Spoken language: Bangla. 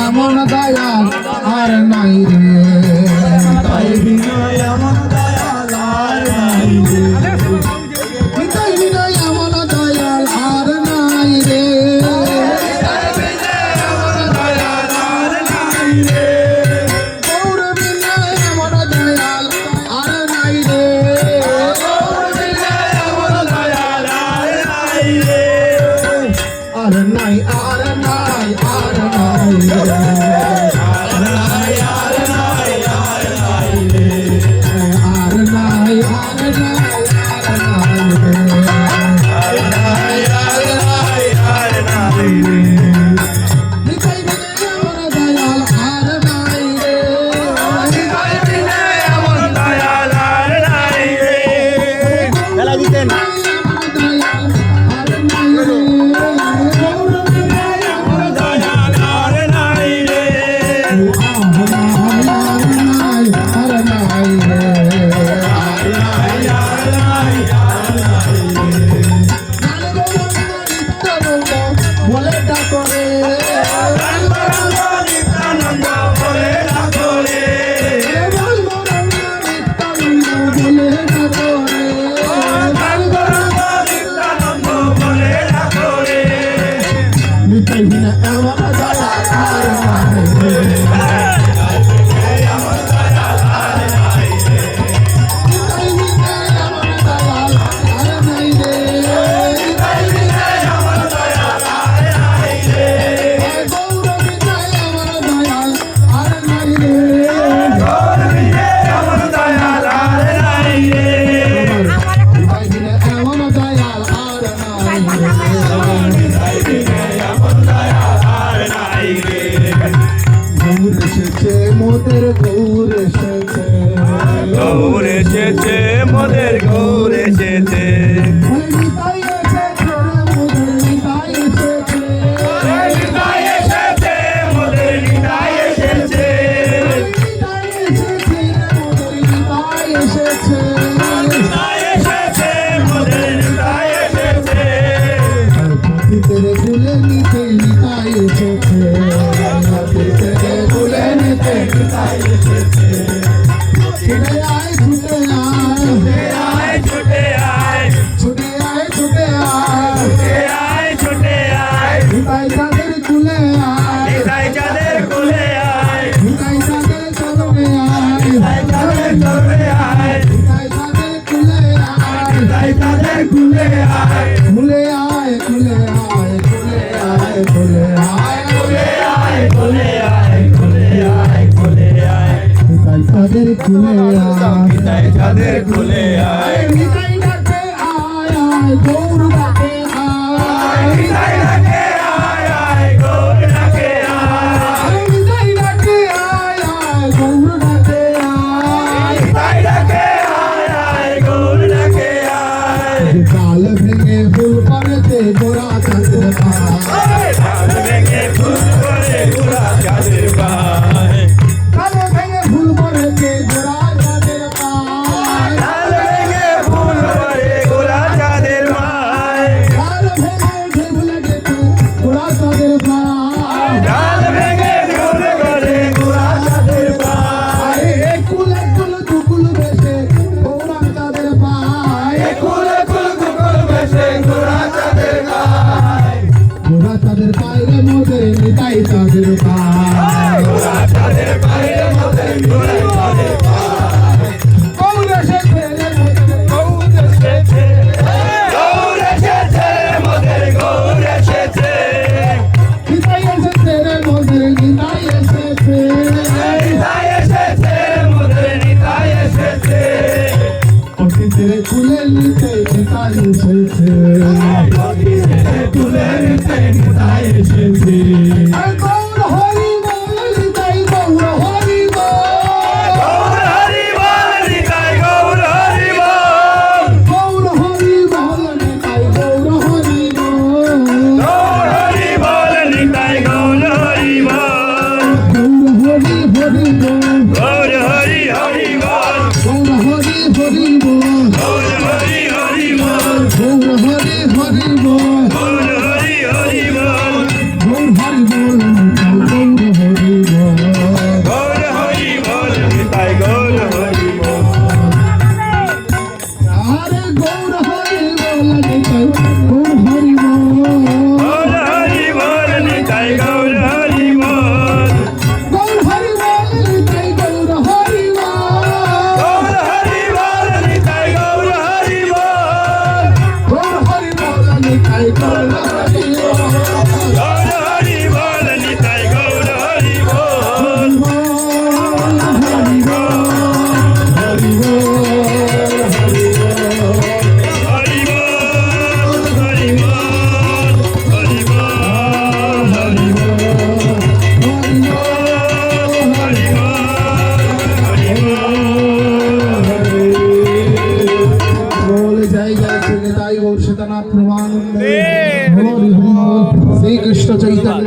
এমন দয়াল আর নাই রে তাই বিনয় এমন দয়াল আর নাই রে তাই বিনয় এমন দয়াল আর নাই রে তাই বিনয় এমন দয়াল আর নাই রে। ஆரனாய் ஆரனாய் ஆரனாய் ஹரிநாய் ஹரநாய் ஹரிநாய் ஹரநாய் Thank you. খুলে যাদের খুলে তাদের পায়ে মোদের তাই তাদের পায় 不 তাই করল Cristal.